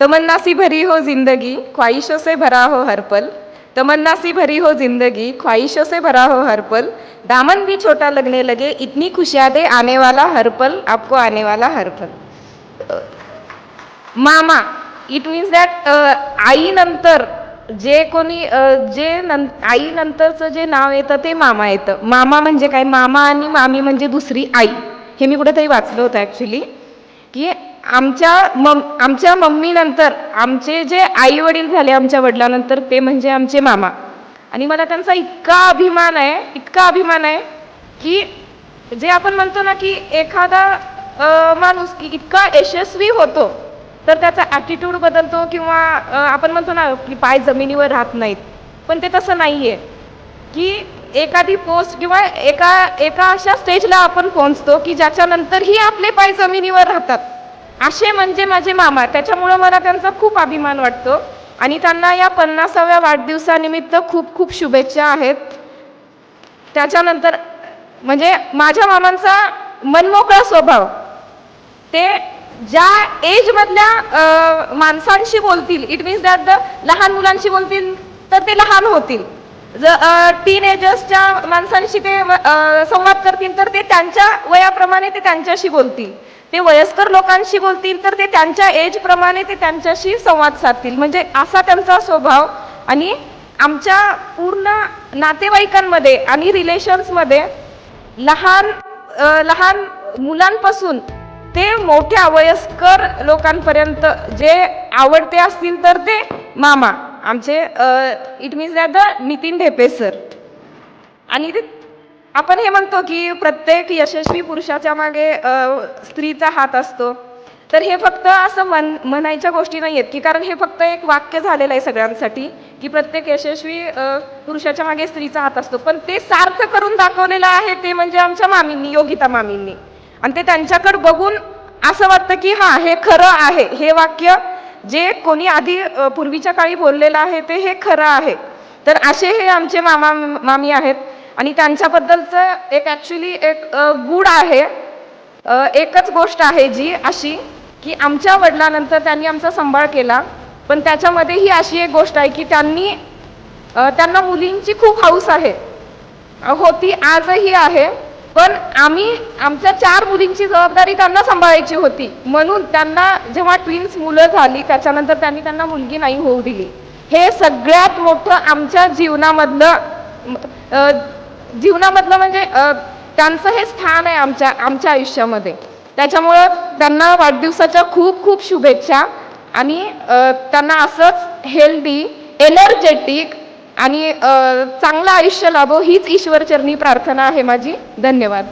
तमन्ना C भरी हो जिंदगी ख्वाहिशों से भरा हो हर पल। तमन्ना सी भरी हो जिंदगी ख्वाहिशों से भरा हो हर पल। दामन भी छोटा लगने लगे इतनी खुशियाँ दे आने वाला हर पल आपको आने वाला हर पल। मामा इट मीन्स दॅट आईनंतर जे कोणी जे नं आईनंतरचं जे नाव येतं ते मामा येतं. मामा म्हणजे काय? मामा आणि मामी म्हणजे दुसरी आई. हे मी कुठेतरी वाचलं होतं ॲक्च्युली की आमच्या मम आमच्या मम्मीनंतर आमचे जे आई वडील झाले आमच्या वडिलानंतर ते म्हणजे आमचे मामा. आणि मला त्यांचा इतका अभिमान आहे इतका अभिमान आहे की जे आपण म्हणतो ना की एखादा माणूस की इतका यशस्वी होतो तर त्याचा ॲटिट्यूड बदलतो किंवा आपण म्हणतो ना की पाय जमिनीवर राहत नाहीत. पण ते तसं नाही आहे की एखादी पोस्ट किंवा एका एका अशा स्टेजला आपण पोहोचतो की ज्याच्यानंतरही आपले पाय जमिनीवर राहतात. असे म्हणजे माझे मामा. त्याच्यामुळं मला त्यांचा खूप अभिमान वाटतो. आणि त्यांना या पन्नासाव्या वाढदिवसानिमित्त खूप खूप शुभेच्छा आहेत. त्याच्यानंतर म्हणजे माझ्या मामांचा मनमोकळा स्वभाव. ते ज्या एजमधल्या माणसांशी बोलतील इट मीन्स दॅट द लहान मुलांशी बोलतील तर ते लहान होतील. ज टीनेजर्सच्या माणसांशी ते संवाद करतील तर ते त्यांच्या वयाप्रमाणे ते त्यांच्याशी बोलतील. ते वयस्कर लोकांशी बोलतील तर ते त्यांच्या एजप्रमाणे ते त्यांच्याशी संवाद साधतील. म्हणजे असा त्यांचा स्वभाव आणि आमच्या पूर्ण नातेवाईकांमध्ये आणि रिलेशन्समध्ये लहान लहान मुलांपासून ते मोठ्या वयस्कर लोकांपर्यंत जे आवडते असतील तर ते मामा. आमचे it means that the Nitin Dhepe sir आणि ते आपण हे म्हणतो की प्रत्येक यशस्वी पुरुषाच्या मागे स्त्रीचा हात असतो. तर हे फक्त असं मन म्हणायच्या गोष्टी नाही आहेत की कारण हे फक्त एक वाक्य झालेलं आहे सगळ्यांसाठी की प्रत्येक यशस्वी पुरुषाच्या मागे स्त्रीचा हात असतो. पण ते सार्थ करून दाखवलेलं आहे ते म्हणजे आमच्या मामींनी योगिता मामींनी. आणि ते त्यांच्याकडे बघून असं वाटतं की हां हे खरं आहे. हे वाक्य जे कोणी आधी पूर्वीच्या काळी बोललेलं आहे ते हे खरं आहे. तर असे हे आमचे मामा मामी आहेत. आणि त्यांच्याबद्दलचं एक ॲक्च्युली एक गुड आहे. एकच गोष्ट आहे जी अशी की आमच्या वडिलानंतर त्यांनी आमचा सांभाळ केला. पण त्याच्यामध्ये ही अशी एक गोष्ट आहे की त्यांनी त्यांना मुलींची खूप हौस आहे. होती आजही आहे. पण आम्ही आमच्या चार मुलींची जबाबदारी त्यांना सांभाळायची होती. म्हणून त्यांना जेव्हा ट्विन्स मुलं झाली त्याच्यानंतर त्यांनी त्यांना मुलगी नाही होऊ दिली. हे सगळ्यात मोठं आमच्या जीवनामधलं जीवनामधलं म्हणजे त्यांचं हे स्थान आहे आमच्या आमच्या आयुष्यामध्ये. त्याच्यामुळं त्यांना वाढदिवसाच्या खूप खूप शुभेच्छा आणि त्यांना असंच हेल्दी एनर्जेटिक आणि चांगलं आयुष्य लाभो हीच ईश्वरचरणी प्रार्थना आहे माझी. धन्यवाद.